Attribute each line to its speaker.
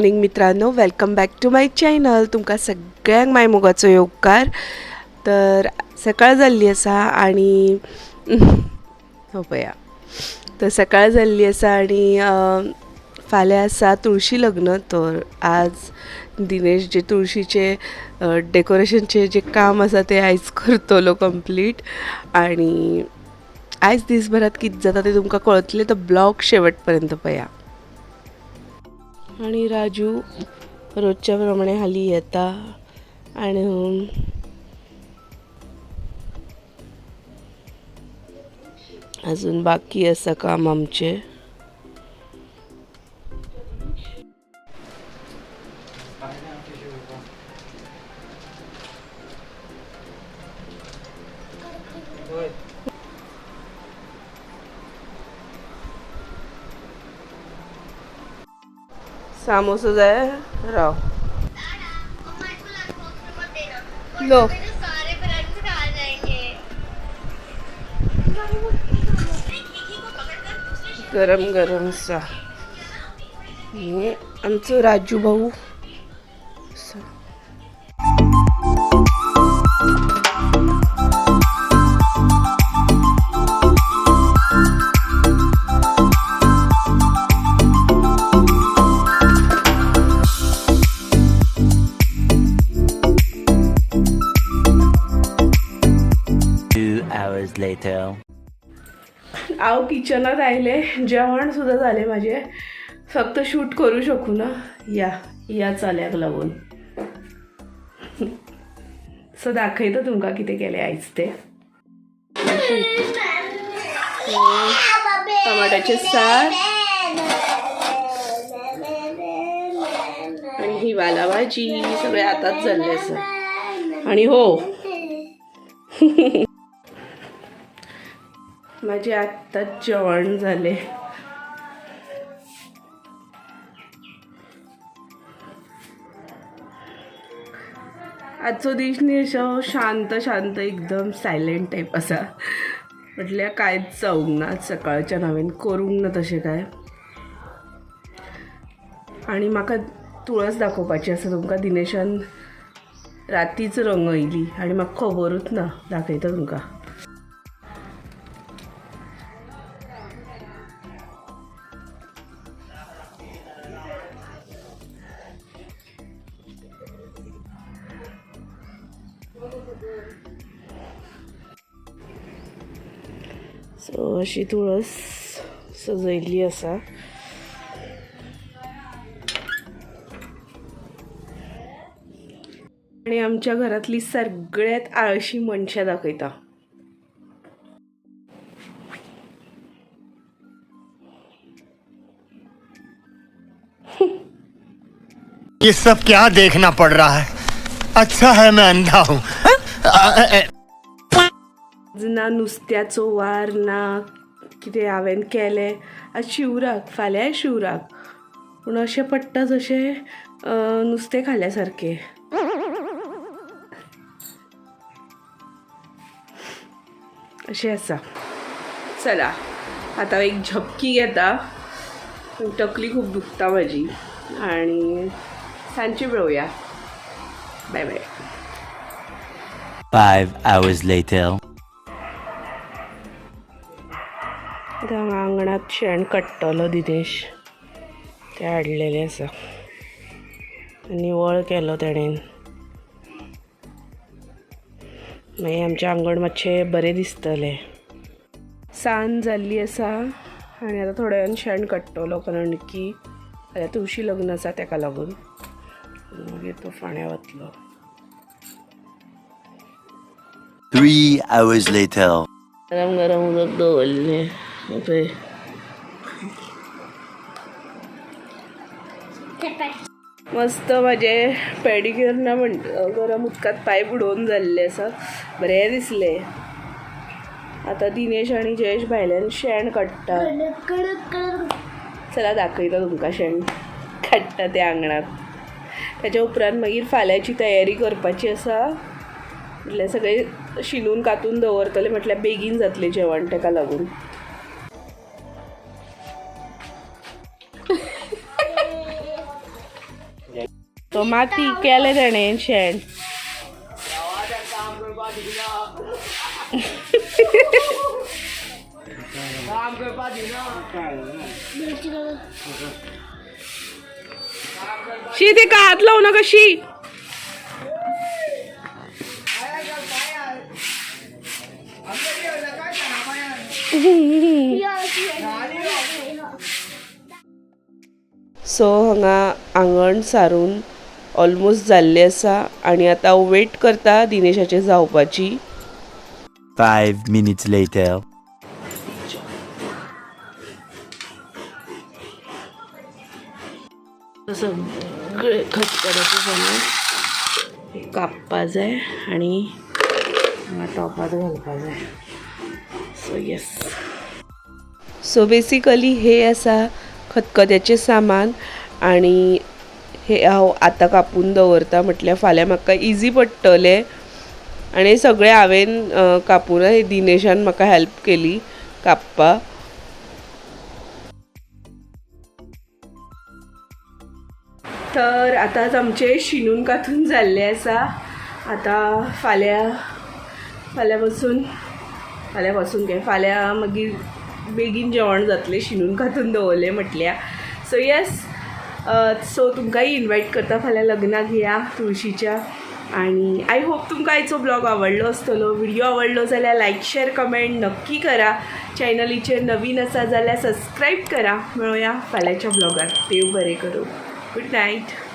Speaker 1: Morning मित्रांनो. Welcome back to my channel तुमकां सगळ्यांक माय मोगाचो योगकार तर सकाळ जाल्ली आसा आनी हो पया तर सकाळ जाल्ली आसा आनी फाल्यां आसा तुळशी लग्न. तर आज दिनेश जे तुळशीचे डेकोरेशनचे जे काम आसा ते आयज करतलो कंप्लीट आनी आयज दिसभरात कितें जाता तें तुमकां कळतलें तर ब्लॉग शेवट पर्यंत पया आणि राजू रोजच्या प्रमाणे हाली येता आणि अजून बाकी आसा काम आमचे. सामोसा जाय राव लो गरम गरम सा हे राजू भाऊ आव किचनात आयले जेवण सुद्धा झाले माझे. फक्त शूट करू शकू ना? या या चाल्याक लागून सो दाखयता तुमकां कितें केलें आयज तें. टमाटाचें सार आणि ही वाला भाजी सगळें आतांच जाल्लें आसा आणि हो. माझे आत्ताच जेवण झाले. आजचो दीस न्ही शांत शांत एकदम सायलेंट टाईप असा. म्हटल्यार कांयच जावंक ना सकाळच्यान हांवें करूंक ना तशें काय. आनी म्हाका तुळस दाखोवपाची आसा तुमकां दिनेशान रातीच रंगयली आनी म्हाका खबरूच ना दाखयता तुमकां. सो अशी तुळस सजयल्ली आसा आणि आमच्या घरातली सगळ्यात आळशी मनशां दाखयता
Speaker 2: ये सब क्या देखना पड़ रहा है? अच्छा है मैं अंधा हूँ।
Speaker 1: ना नुस्त्याचो वार ना कितें हांवें केलें आज शिवराक फाल्यां शिवराक. पूण अशें पडटा जशें अं, नुस्तें खाल्ल्या सारकें अशें आसा. चला आतां हांव एक झपकी घेता. तकली खूब दुखता म्हजी. आनी सांजची पळोवया. Bye bye
Speaker 3: Five hours later.
Speaker 1: हांगा आंगणात शेण कट्टलो दिनेश. ते हाडलेले आसा निवळ केलो तेणेन मागीर आमचें आंगण मातशें बरें दिसतलें. सांज जाल्ली आसा आनी आतां थोड्या वेळान शेण कट्टलो कारण की तुळशी लग्न आसा ताका लागून. मागीर तो फाण्यां वतलो.
Speaker 3: Three hours later.
Speaker 1: गरम गरम उदक दवरलें पळय मस्त माझे पेडिक्युअर ना म्हण गरम उदकात पाय बुडोवन जाल्ले आसा बरें दिसले. आतां दिनेश आनी जयेश भायल्यान शेण काडटा चला दाखयता तुमकां शेण. काडटा ते आंगणात ताच्या उपरांत मागीर फाल्यांची तयारी करपाची आसा म्हटलें सगळें शिनून कातून दवरतले म्हटल्यार बेगीन जातलें जेवण ताका लागून. तो माती केलें ताणें शेण. शी ते का हात लावू नका शी. सो हांगा आंगण सारून ऑलमोस्ट जाल्लें आसा आनी आतां हांव वेट करता दिनेशाचे जावपाची.
Speaker 3: Five minutes later.
Speaker 1: सगळे खतखत्याचे सामान कापपा जाय आनी हांगा टॉपात घालपा जाय सो येस सो बेसिकली हे आसा खतखत्याचें सामान आनी हे हांव आतां कापून दवरता म्हटल्यार फाल्यां. म्हाका इजी पडटलें आनी सगळें हांवें कापून हे दिनेशान म्हाका हेल्प केली कापपाक तर आतांच आमचे शिनून कातून जाल्ले आसा आतां फाल्यां फाल्यां पासून फाल्यां वसून काय फाल्यां मागीर बेगीन जेवण जातलें शिनून खातून दवरलें म्हटल्या. सो येस सो तुमकांय इनवायट करता फाल्यां लग्नाक या तुळशीच्या. आणि आय होप तुमकां आयचो ब्लॉग आवडलो आसतलो व्हिडिओ आवडलो जाल्यार लायक शेअर कमेंट नक्की करा. चॅनलीचेर नवीन आसा जाल्यार सबस्क्राईब करा. मेळुया फाल्यांच्या ब्लॉगात देव बरें करूं. Good night